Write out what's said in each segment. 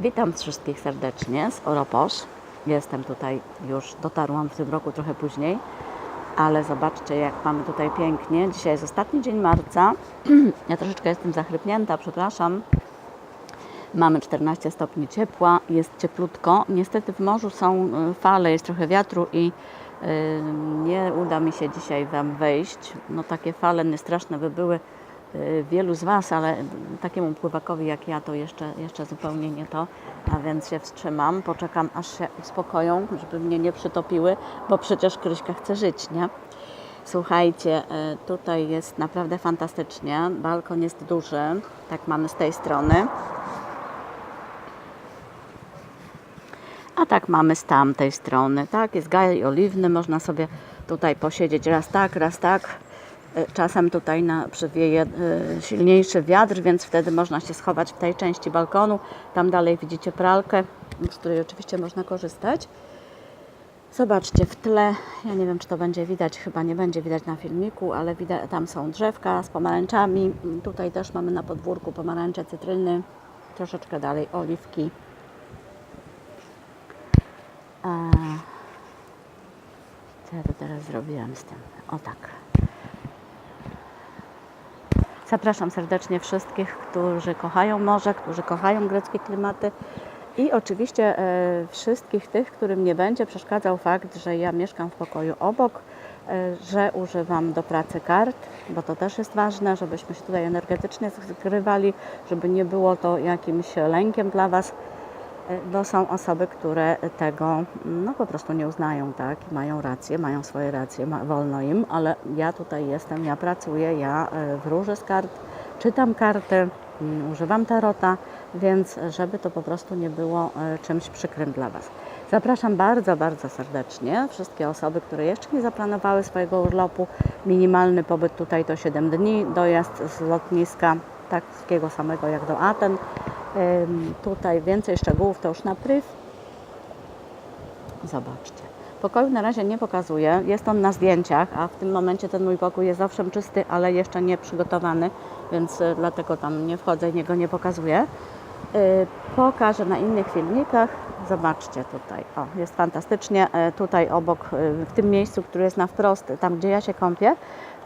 Witam wszystkich serdecznie z Oroposz. Jestem tutaj już, dotarłam w tym roku trochę później, ale zobaczcie jak mamy tutaj pięknie. Dzisiaj jest ostatni dzień marca. Ja troszeczkę jestem zachrypnięta, przepraszam. Mamy 14 stopni ciepła, jest cieplutko. Niestety w morzu są y, fale, jest trochę wiatru i y, nie uda mi się dzisiaj Wam wejść. No takie fale straszne by były wielu z Was, ale takiemu pływakowi jak ja to jeszcze, jeszcze zupełnie nie to, a więc się wstrzymam, poczekam aż się uspokoją, żeby mnie nie przytopiły, bo przecież Kryśka chce żyć, nie? Słuchajcie, y, tutaj jest naprawdę fantastycznie. Balkon jest duży, tak mamy z tej strony. A tak mamy z tamtej strony, tak? Jest gaj oliwny, można sobie tutaj posiedzieć raz tak, raz tak. E, Czasem tutaj na, przywieje e, silniejszy wiatr, więc wtedy można się schować w tej części balkonu. Tam dalej widzicie pralkę, z której oczywiście można korzystać. Zobaczcie, w tle, ja nie wiem czy to będzie widać, chyba nie będzie widać na filmiku, ale widać, tam są drzewka z pomarańczami. Tutaj też mamy na podwórku pomarańcze, cytryny, troszeczkę dalej oliwki. A, co ja to teraz zrobiłam z tym? O tak. Zapraszam serdecznie wszystkich, którzy kochają morze, którzy kochają greckie klimaty i oczywiście e, wszystkich tych, którym nie będzie przeszkadzał fakt, że ja mieszkam w pokoju obok, e, że używam do pracy kart, bo to też jest ważne, żebyśmy się tutaj energetycznie zgrywali, żeby nie było to jakimś lękiem dla Was bo są osoby, które tego no, po prostu nie uznają, tak? Mają rację, mają swoje racje, ma, wolno im, ale ja tutaj jestem, ja pracuję, ja e, wróżę z kart, czytam karty, mm, używam tarota, więc żeby to po prostu nie było e, czymś przykrym dla Was. Zapraszam bardzo, bardzo serdecznie wszystkie osoby, które jeszcze nie zaplanowały swojego urlopu. Minimalny pobyt tutaj to 7 dni, dojazd z lotniska takiego samego jak do Aten. Tutaj więcej szczegółów to już na pryw. Zobaczcie. Pokoju na razie nie pokazuję. Jest on na zdjęciach, a w tym momencie ten mój pokój jest owszem czysty, ale jeszcze nie przygotowany, więc y, dlatego tam nie wchodzę i niego nie pokazuję. Y, Pokażę na innych filmikach. Zobaczcie tutaj. O, jest fantastycznie. Y, Tutaj obok, w tym miejscu, które jest na wprost, tam gdzie ja się kąpię,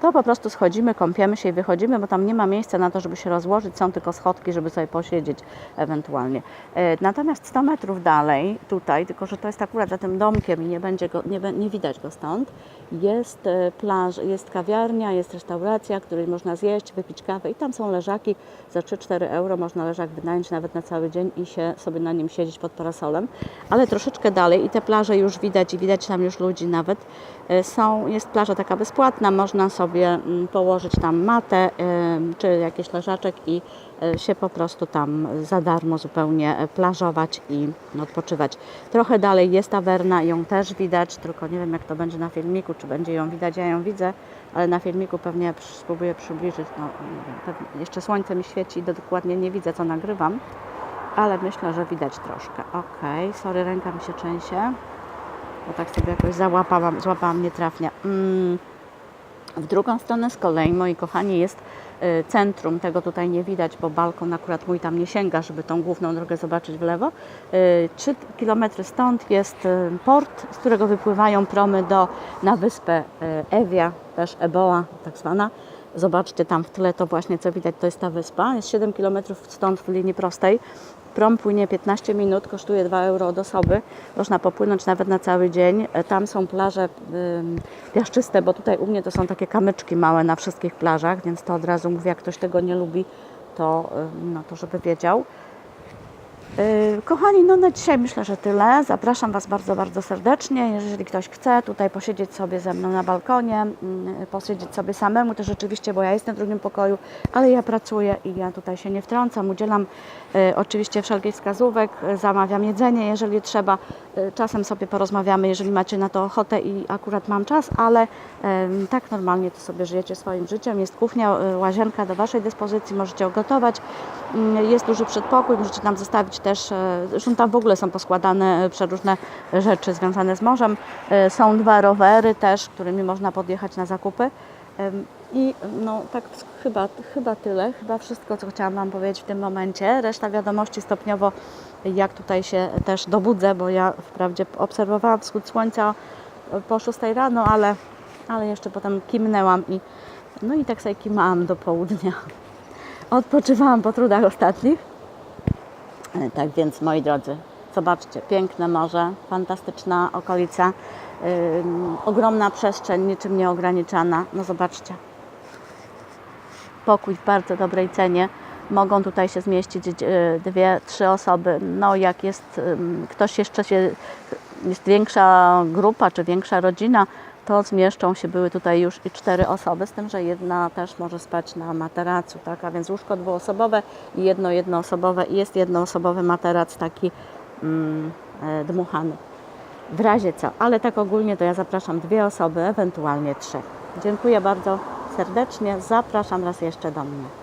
to po prostu schodzimy, kąpiemy się i wychodzimy, bo tam nie ma miejsca na to, żeby się rozłożyć, są tylko schodki, żeby sobie posiedzieć ewentualnie. E, Natomiast 100 metrów dalej, tutaj, tylko że to jest akurat za tym domkiem i nie, będzie go, nie, nie widać go stąd, jest e, plaż, jest kawiarnia, jest restauracja, w której można zjeść, wypić kawę i tam są leżaki. Za 3-4 euro, można leżak wynająć nawet na cały dzień i się sobie na nim siedzieć pod parasolem, ale troszeczkę dalej i te plaże już widać i widać tam już ludzi nawet, E, są, jest plaża taka bezpłatna, można sobie mm, położyć tam matę czy jakiś leżaczek i e, się po prostu tam za darmo zupełnie e, plażować i odpoczywać. Trochę dalej jest tawerna, ją też widać, tylko nie wiem jak to będzie na filmiku, czy będzie ją widać, ja ją widzę, ale na filmiku pewnie spróbuję przybliżyć, no jeszcze słońce mi świeci i dokładnie nie widzę co nagrywam, ale myślę, że widać troszkę. Ok, sorry, ręka mi się trzęsie bo tak sobie jakoś załapałam, złapałam nietrafnie. Mm. W drugą stronę z kolei, moi kochani, jest y, centrum. Tego tutaj nie widać, bo balkon akurat mój tam nie sięga, żeby tą główną drogę zobaczyć w lewo. Y, Trzy kilometry stąd jest y, port, z którego wypływają promy do, na wyspę y, Ewia, też Eboa tak zwana. Zobaczcie tam w tle, to właśnie co widać, to jest ta wyspa. Jest 7 km stąd w linii prostej. Prom płynie 15 minut, kosztuje 2 euro od osoby. Można popłynąć nawet na cały dzień. E, Tam są plaże piaszczyste, bo tutaj u mnie to są takie kamyczki małe na wszystkich plażach, więc to od razu mówię, jak ktoś tego nie lubi, to, no, to żeby wiedział. Yy, Kochani, no na dzisiaj myślę, że tyle. Zapraszam Was bardzo, bardzo serdecznie. Jeżeli ktoś chce tutaj posiedzieć sobie ze mną na balkonie, mm, posiedzieć sobie samemu, to rzeczywiście, bo ja jestem w drugim pokoju, ale ja pracuję i ja tutaj się nie wtrącam. Udzielam e, oczywiście wszelkich wskazówek, e, zamawiam jedzenie, jeżeli trzeba. Czasem sobie porozmawiamy, jeżeli macie na to ochotę i akurat mam czas, ale tak normalnie to sobie żyjecie swoim życiem. Jest kuchnia, łazienka do Waszej dyspozycji, możecie gotować. Mm, Jest duży przedpokój, możecie tam zostawić też, e, zresztą tam w ogóle są poskładane e, przeróżne rzeczy związane z morzem. E, Są dwa rowery też, którymi można podjechać na zakupy. I no tak chyba, chyba tyle, chyba wszystko, co chciałam Wam powiedzieć w tym momencie. Reszta wiadomości stopniowo jak tutaj się też dobudzę, bo ja wprawdzie obserwowałam wschód słońca po 6 rano, ale, ale jeszcze potem kimnęłam i no i tak sobie kimałam do południa. Odpoczywałam po trudach ostatnich. E, Tak więc, moi drodzy, zobaczcie, piękne morze, fantastyczna okolica, ym, ogromna przestrzeń, niczym nieograniczana. No zobaczcie, pokój w bardzo dobrej cenie. Mogą tutaj się zmieścić e, dwie, trzy osoby. No jak jest ktoś jeszcze się, jest większa grupa czy większa rodzina, to zmieszczą się były tutaj już i cztery osoby, z tym, że jedna też może spać na materacu, tak? A więc łóżko dwuosobowe i jedno jednoosobowe i jest jednoosobowy materac taki mm, e, dmuchany. W razie co, ale tak ogólnie to ja zapraszam dwie osoby, ewentualnie trzy. Dziękuję bardzo serdecznie, zapraszam raz jeszcze do mnie.